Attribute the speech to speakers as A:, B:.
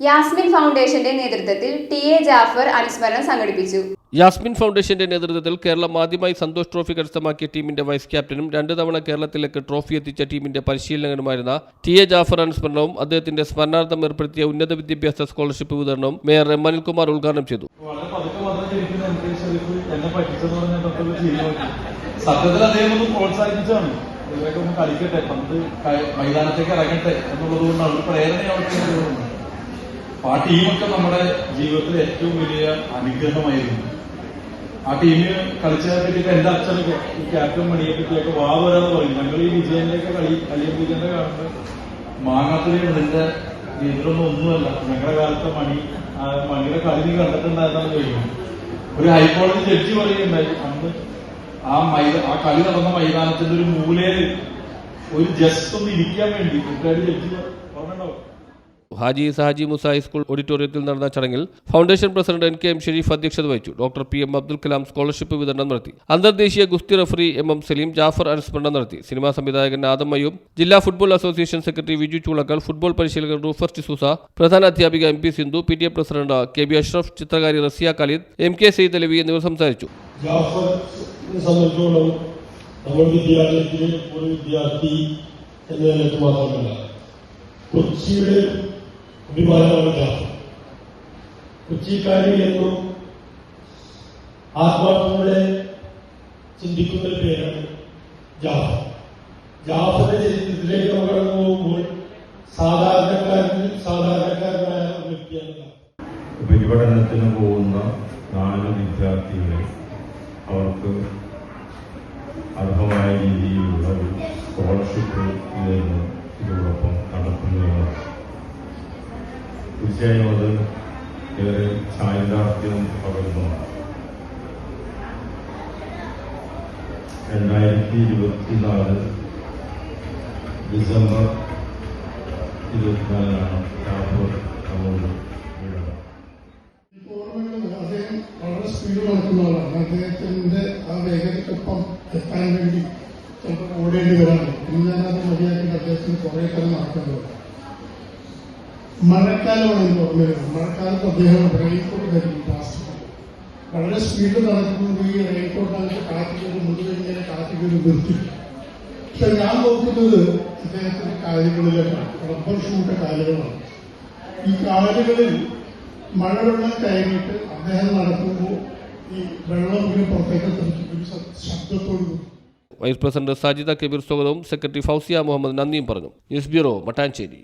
A: യാസ്മിൻ ഫൗണ്ടേഷന്റെ നേതൃത്വത്തിൽ T A Jafar അനുസ്മരണം സംഘടിപ്പിച്ചു.
B: യാസ്മിൻ ഫൗണ്ടേഷന്റെ നേതൃത്വത്തിൽ കേരളം ആദ്യമായി സന്തോഷ് ട്രോഫി കരസ്ഥമാക്കിയ ടീമിന്റെ വൈസ് ക്യാപ്റ്റനും രണ്ട് തവണ കേരളത്തിലേക്ക് ട്രോഫി എത്തിച്ച ടീമിന്റെ പരിശീലകനുമായിരുന്ന ടി എ ജാഫർ അനുസ്മരണവും അദ്ദേഹത്തിന്റെ സ്മരണാർത്ഥം ഏർപ്പെടുത്തിയ ഉന്നത വിദ്യാഭ്യാസ സ്കോളർഷിപ്പ് വിതരണവും മേയർ എം അനിൽകുമാർ ഉദ്ഘാടനം ചെയ്തു.
C: സത്യത്തിൽ അദ്ദേഹം ഒന്ന് പ്രോത്സാഹിപ്പിച്ചാണ് ഇവരൊക്കെ ഒന്ന് കളിക്കട്ടെ പന്ത് മൈതാനത്തേക്ക് ഇറങ്ങട്ടെ എന്നുള്ളത് പ്രേരണ അപ്പൊ ആ ടീമൊക്കെ നമ്മുടെ ജീവിതത്തിലെ ഏറ്റവും വലിയ അനുഗ്രഹമായിരുന്നു. ആ ടീമിന് കളിച്ചതിനെ പറ്റിയിട്ട് എന്റെ അച്ഛനൊക്കെ ഈ ക്യാപ്റ്റൻ മണിയെ പറ്റിയൊക്കെ വാ വരാന്ന് പറയും. ഞങ്ങൾ ഈ വിജയന്റെയൊക്കെ കളി കളിയും വിജയന്റെ കാണുന്നത് മാങ്ങാത്തുലി നിന്റെ ഇതിലൊന്നും ഒന്നുമല്ല. ഞങ്ങളുടെ കാലത്തെ മണി മണിയുടെ കളി നീ കണ്ടിട്ടുണ്ടായിരുന്നാണ് ചോദിക്കുന്നത് ഒരു ഹൈക്കോടതി ജഡ്ജി പറയുകയുണ്ടായി. അന്ന് ആ മൈത ആ കളി നടന്ന മൈതാനത്തിന്റെ ഒരു മൂലയിൽ ഒരു ജസ്റ്റ് ഒന്ന് ഇരിക്കാൻ വേണ്ടി കുട്ടിയുടെ ജഡ്ജി പറഞ്ഞിട്ടുണ്ടാവും.
B: ഹാജി സഹാജി മുസ ഹൈസ്കൂൾ ഓഡിറ്റോറിയത്തിൽ നടന്ന ചടങ്ങിൽ foundation president N K M Sharif അധ്യക്ഷത വഹിച്ചു. Doctor P M Abdul Kalam scholarship വിതരണം നടത്തി. അന്തർദേശീയ ഗുസ്തി referee M M Saleem Jafar അനുസ്മരണം നടത്തി. സിനിമാ സംവിധായകൻ ആദം ജില്ലാ football association secretary Viju Choolakkal football പരിശീലകൻ റൂഫർ ടിസൂസ പ്രധാന അധ്യാപിക M P Sindhu P T A president K B Ashraf ചിത്രകാരി Raziya Khalid M K Syed Alavi എന്നിവർ സംസാരിച്ചു.
D: വിദ്യാർത്ഥി എന്ന നിലയ്ക്ക് മാത്രമല്ല. കൊച്ചിയുടെ അഭിമാനമാണ് കൊച്ചിക്കാരി എന്നും ആത്മാർത്ഥങ്ങളെ ചിന്തിക്കുന്ന പേരാണ് ജാഫർ. ജാഫറിന്റെ ചരിത്രത്തിലേക്ക് നമ്മൾ കടന്നു പോകുമ്പോൾ സാധാരണക്കാരൻ സാധാരണക്കാരനായ ഒരു വ്യക്തിയാണ്
E: ഉപരിപഠനത്തിന് പോകുന്ന നാല് വിദ്യാർത്ഥികളെ അവർക്ക് അർഹമായ രീതിയിലുള്ള ഒരു സ്കോളർഷിപ്പ് ഇതിന് ഇതോടൊപ്പം നടത്തുന്നതാണ് തീർച്ചയായും അത് ഏറെ ചാരിതാർത്ഥ്യം പകരുന്നതാണ് രണ്ടായിരത്തി ഇരുപത്തിനാല് ഡിസംബർ ഇരുപത്തിനാലിനാണ് ടാപ്പൂർ വീഴുന്നത്
F: ഓർമ്മയുള്ളത് അദ്ദേഹം വളരെ സ്പീഡ് നടക്കുന്ന ആളാണ്. അദ്ദേഹത്തിന്റെ ആ വേഗതയ്ക്കൊപ്പം എത്താൻ വേണ്ടി ചിലപ്പോൾ ഓടേണ്ടി വരാറുണ്ട്. ഇന്ന് അത് മതിയാക്കി അദ്ദേഹത്തിന് കുറേ കാലം നടക്കേണ്ടത് മഴക്കാലമാണ് എനിക്ക് ഓർമ്മ വരുന്നത്. മഴക്കാലത്ത് അദ്ദേഹം റെയിൻകോട്ട് ധരിക്കും പ്ലാസ്റ്റിക് വളരെ സ്പീഡിൽ നടക്കുന്നത് ഈ റെയിൻകോട്ടാണ് കാറ്റിലൊരു മുതുകഴിഞ്ഞാൽ കാറ്റിലൊരു നിർത്തി പക്ഷെ ഞാൻ നോക്കുന്നത് അദ്ദേഹത്തിന്റെ കാലുകളിലേക്കാണ് റബ്ബർ ഷൂട്ട് കാലുകളാണ്. ഈ കാലുകളിൽ മഴവെള്ളം കയറിയിട്ട് അദ്ദേഹം നടക്കുമ്പോൾ ഈ വെള്ളം ഇങ്ങനെ പുറത്തേക്ക് ഒരു ശബ്ദത്തോടു
B: വൈസ് പ്രസിഡന്റ് സാജിദ കബീർ സ്വാഗതവും. സെക്രട്ടറി ഫൗസിയ മുഹമ്മദ് നന്ദിയും പറഞ്ഞു. News bureau Mattancherry.